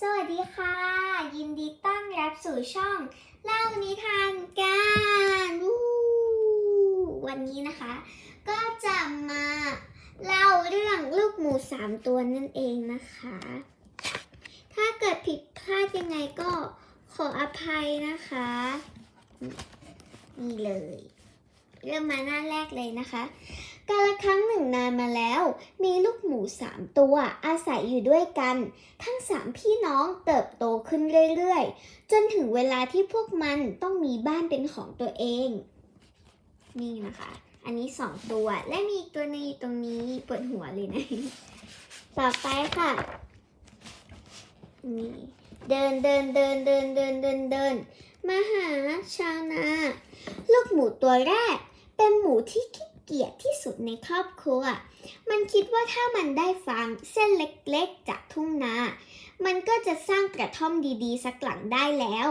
สวัสดีค่ะ ยินดีต้อนรับสู่ช่อง เล่านิทานกันวันนี้นะคะ ก็จะมาเล่าเรื่องลูกหมูสามตัวนั่นเองนะคะ ถ้าเกิดผิดพลาดยังไงก็ขออภัยนะคะ นี่เลย เริ่มมาหน้าแรกเลยนะคะ กาลครั้งหนึ่งนานมาแล้ว มีลูกหมูสามตัวอาศัยอยู่ด้วยกัน ทั้งสามพี่น้องเติบโตขึ้นเรื่อยๆ จนถึงเวลาที่พวกมันต้องมีบ้านเป็นของตัวเอง นี่นะคะ อันนี้สองตัวและมีตัวนึงอยู่ตรงนี้ปวดหัวเลยนะ ต่อไปค่ะ นี่เดินเดินเดินเดินเดินเดินเดินมาหาชาวนา ลูกหมูตัวแรก เป็นหมูที่ขี้ เกียจที่สุดในครอบครัว มันคิดว่าถ้ามันได้ฟางเส้นเล็กๆจากทุ่งนา มันก็จะสร้างกระท่อมดีๆ สักหลังได้แล้ว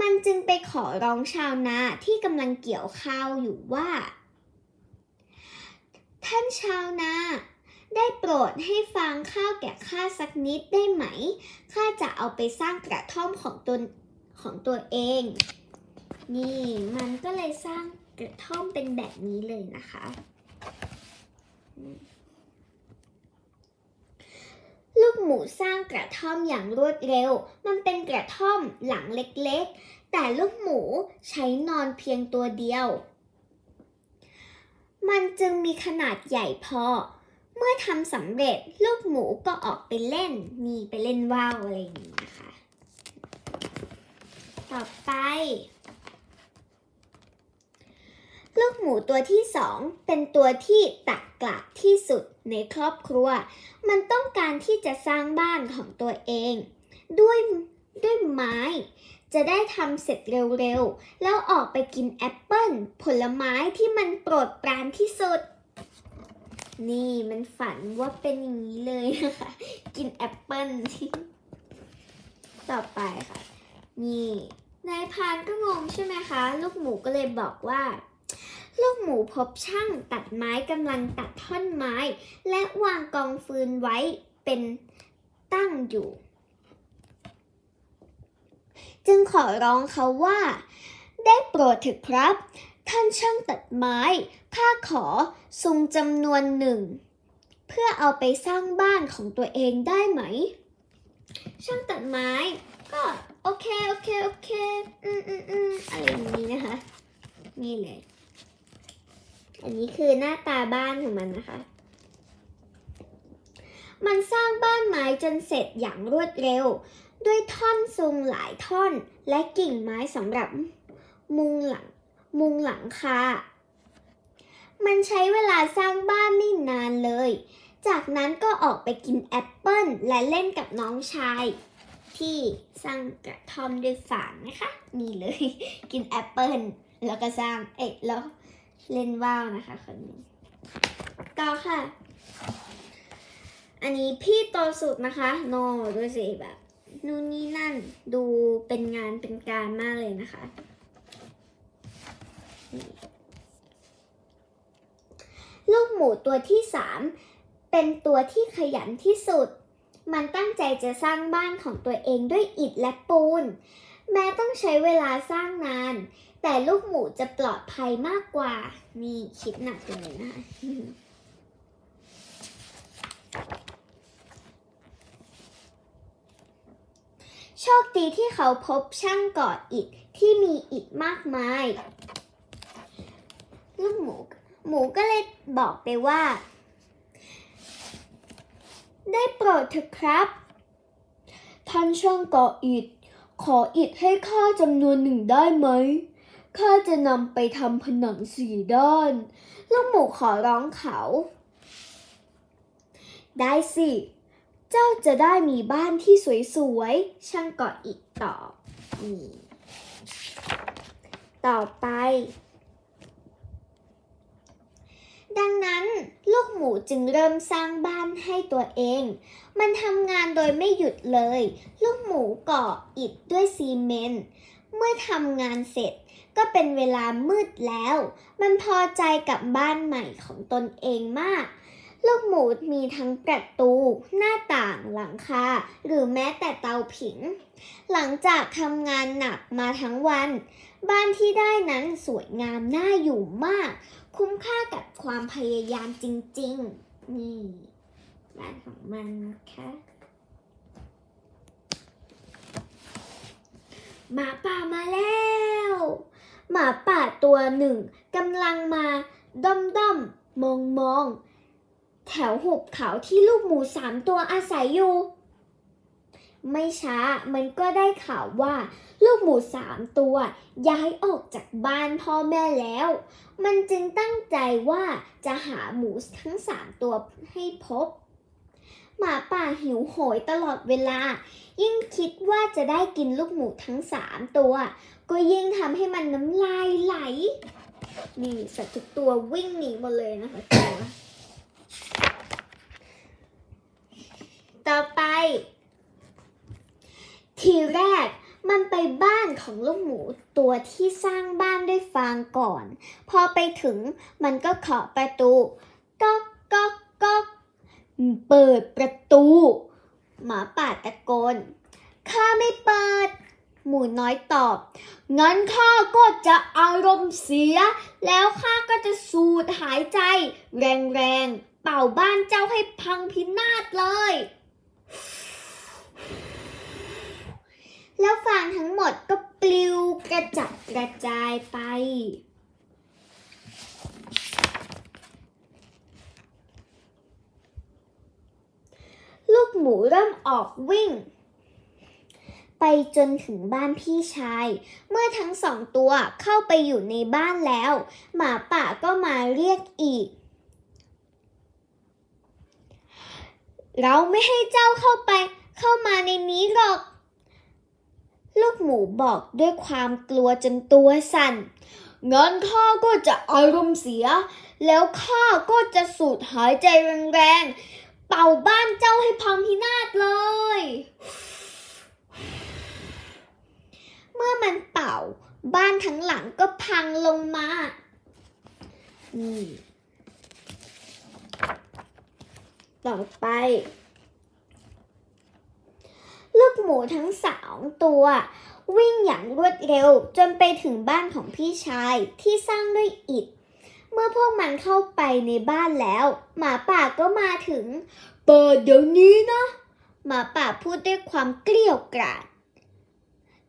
มันจึงไปขอร้องชาวนาที่กำลังเกี่ยวข้าวอยู่ว่า ท่านชาวนาได้โปรดให้ฟางข้าวแก่ข้าสักนิดได้ไหม ข้าจะเอาไปสร้างกระท่อมของตนของตัวเอง นี่มันก็เลยสร้าง กระท่อมเป็นแบบนี้เลยนะคะ ลูกหมูสร้างกระท่อมอย่างรวดเร็ว มันเป็นกระท่อมหลังเล็กๆ แต่ลูกหมูใช้นอนเพียงตัวเดียว มันจึงมีขนาดใหญ่พอ เมื่อทำสำเร็จลูกหมูก็ออกไปเล่น มีไปเล่นว่าวอะไรอย่างนี้นะคะ ต่อไป ลูกหมูตัวที่สองเป็นตัวที่ตักกลักที่สุดในครอบครัว มันต้องการที่จะสร้างบ้านของตัวเอง ด้วยด้วยไม้ จะได้ทำเสร็จเร็วๆ แล้วออกไปกินแอปเปิ้ลผลไม้ที่มันโปรดปรานที่สุด นี่มันฝันว่าเป็นอย่างนี้เลยนะคะกินแอปเปิ้ลต่อไปค่ะ นี่นายพานก็งงใช่ไหมคะ ลูกหมูก็เลยบอกว่า ลูกหมูพบช่างตัดไม้กำลังตัดท่อนไม้ และวางกองฟืนไว้เป็นตั้งอยู่ จึงขอร้องเขาว่า ได้โปรดเถิดครับ ท่านช่างตัดไม้ ข้าขอซุงจำนวนหนึ่ง เพื่อเอาไปสร้างบ้านของตัวเองได้ไหม ช่างตัดไม้ก็โอเค โอเค โอเค อืมอืมอืมอะไรอย่างนี้นะคะ นี่เลย อันนี้คือหน้าตาบ้านของมันนะคะ มันสร้างบ้านไม้จนเสร็จอย่างรวดเร็ว ด้วยท่อนซุงหลายท่อน และกิ่งไม้สำหรับมุงหลังมุงหลังคา มันใช้เวลาสร้างบ้านไม่นานเลย จากนั้นก็ออกไปกินแอปเปิ้ลและเล่นกับน้องชาย ที่สร้างกระท่อมด้วยฝางนะคะ นี่เลย กินแอปเปิ้ลแล้วก็สร้างเอ๊ะแล้ว เล่นว่าวนะคะคนนี้ต่อค่ะ อันนี้พี่โตสุดนะคะ โนดูสิแบบนู่นนี่นั่นดูเป็นงานเป็นการมากเลยนะคะ ลูกหมูตัวที่สามเป็นตัวที่ขยันที่สุด มันตั้งใจจะสร้างบ้านของตัวเองด้วยอิฐและปูน แม้ต้องใช้เวลาสร้างนาน แต่ลูกหมูจะปลอดภัยมากกว่า นี่คิดหนักเลยนะคะโชคดีที่เขาพบช่างก่ออิฐที่มีอิฐมากมาย ลูกหมู หมูก็เลยบอกไปว่า ได้โปรดเถอะครับท่านช่างก่ออิฐขออิฐให้ข้าจำนวนหนึ่งได้ไหม ข้าจะนำไปทำผนังสี่ด้าน ลูกหมูขอร้องเขา ได้สิ เจ้าจะได้มีบ้านที่สวยๆ ช่างก่ออิฐต่อนี่ต่อไป ดังนั้นลูกหมูจึงเริ่มสร้างบ้านให้ตัวเอง มันทำงานโดยไม่หยุดเลย ลูกหมูก่ออิฐด้วยซีเมนต์ เมื่อทำงานเสร็จ ก็เป็นเวลามืดแล้ว มันพอใจกับบ้านใหม่ของตนเองมาก ลูกหมูมีทั้งประตู หน้าต่างหลังคาหรือแม้แต่เตาผิง หลังจากทำงานหนักมาทั้งวัน บ้านที่ได้นั้นสวยงามน่าอยู่มาก คุ้มค่ากับความพยายามจริงๆ นี่บ้านของมันนะคะหมาป่ามาแล้ว หมาป่าตัวหนึ่งกำลังมาด้อมด้อมมองมองแถวหุบเขาที่ลูกหมูสามตัวอาศัยอยู่ ไม่ช้ามันก็ได้ข่าวว่า ลูกหมูสามตัวย้ายออกจากบ้านพ่อแม่แล้ว มันจึงตั้งใจว่าจะหาหมูทั้งสามตัวให้พบ หมาป่าหิวโหยตลอดเวลา ยิ่งคิดว่าจะได้กินลูกหมูทั้งสามตัว ก็ยิ่งทำให้มันน้ำลายไหล นี่สัตว์ทุกตัววิ่งหนีหมดเลยนะคะตัวต่อไป ทีแรกมันไปบ้านของลูกหมูตัวที่สร้างบ้านด้วยฟางก่อน พอไปถึงมันก็เคาะประตูก๊อกก๊อกก๊อกเปิดประตู หมาป่าตะโกนข้าไม่เปิด หมูน้อยตอบ งั้นข้าก็จะอารมณ์เสีย แล้วข้าก็จะสูดหายใจ แรงๆ เป่าบ้านเจ้าให้พังพินาศเลย แล้วฟางทั้งหมดก็ปลิวกระจัดกระจายไปลูกหมูเริ่มออกวิ่ง ไปจนถึงบ้านพี่ชาย เมื่อทั้งสองตัวเข้าไปอยู่ในบ้านแล้ว หมาป่าก็มาเรียกอีก เราไม่ให้เจ้าเข้าไป เข้ามาในนี้หรอก ลูกหมูบอกด้วยความกลัวจนตัวสั่นงั้นข้าก็จะอารมณ์เสีย แล้วข้าก็จะสูดหายใจแรงๆ เป่าบ้านเจ้าให้พังพินาศเลย เมื่อมันเป่า บ้านทั้งหลังก็พังลงมานี่ต่อไป ลูกหมูทั้งสองตัว วิ่งอย่างรวดเร็วจนไปถึงบ้านของพี่ชายที่สร้างด้วยอิฐ เมื่อพวกมันเข้าไปในบ้านแล้ว หมาป่าก็มาถึง เปิดเดี๋ยวนี้นะ หมาป่าพูดด้วยความเกลียวกราด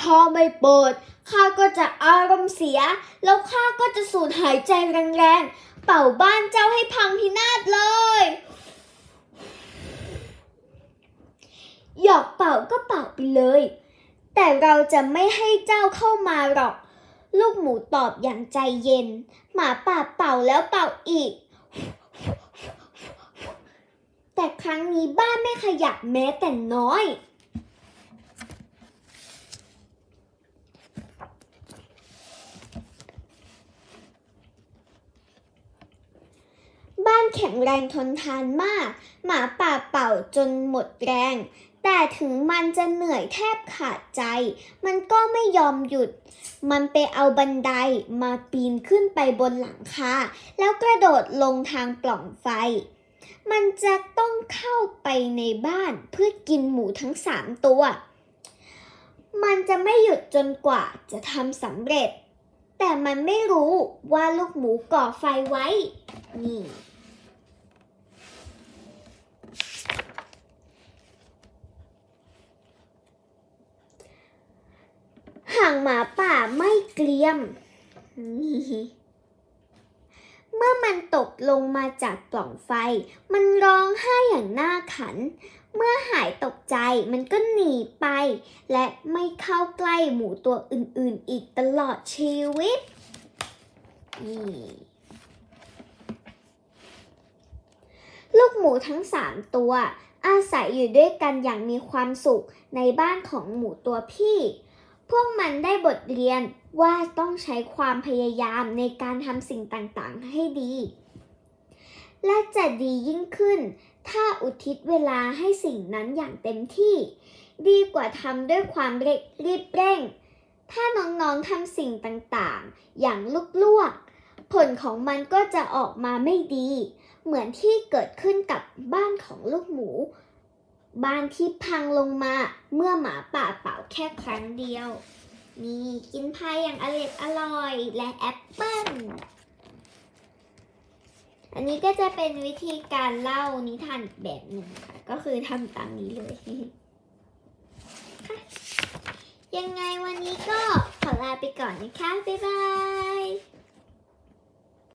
ถ้าไม่เปิดข้าก็จะอารมณ์เสีย แล้วข้าก็จะสูดหายใจแรงๆ เป่าบ้านเจ้าให้พังพินาศเลย หยอกเป่าก็เป่าไปเลย แต่เราจะไม่ให้เจ้าเข้ามาหรอก ลูกหมูตอบอย่างใจเย็น หมาป่าเป่าแล้วเป่าอีก แต่ครั้งนี้บ้านไม่ขยับแม้แต่น้อย บ้านแข็งแรงทนทานมาก หมาป่าเป่าจนหมดแรง แต่ถึงมันจะเหนื่อยแทบขาดใจ มันก็ไม่ยอมหยุด มันไปเอาบันไดมาปีนขึ้นไปบนหลังคาแล้วกระโดดลงทางปล่องไฟ มันจะต้องเข้าไปในบ้านเพื่อกินหมูทั้งสามตัว มันจะไม่หยุดจนกว่าจะทำสำเร็จแต่มันไม่รู้ว่าลูกหมูก่อไฟไว้ นี่ ห่างหมาป่าไม่เกลียม เมื่อมันตกลงมาจากปล่องไฟ มันร้องไห้อย่างน่าขัน เมื่อหายตกใจมันก็หนีไป และไม่เข้าใกล้หมูตัวอื่นๆ อีกตลอดชีวิตลูกหมูทั้งสามตัว อาศัยอยู่ด้วยกันอย่างมีความสุขในบ้านของหมูตัวพี่ พวกมันได้บทเรียนว่าต้องใช้ความพยายามในการทำสิ่งต่างๆให้ดี และจะดียิ่งขึ้น ถ้าอุทิศเวลาให้สิ่งนั้นอย่างเต็มที่ ดีกว่าทำด้วยความเร่งรีบเร่ง ถ้าน้องๆทำสิ่งต่างๆ อย่างลุกลวก ผลของมันก็จะออกมาไม่ดี เหมือนที่เกิดขึ้นกับบ้านของลูกหมู บ้านที่พังลงมาเมื่อหมาป่าเป่าแค่ครั้งเดียว นี่กินพายอย่างอร่อยอร่อยและแอปเปิ้ลอันนี้ก็จะเป็นวิธีการเล่านิทานอีกแบบหนึ่งค่ะ ก็คือทำตามนี้เลยยังไงวันนี้ก็ขอลาไปก่อนนะคะ บ๊ายบาย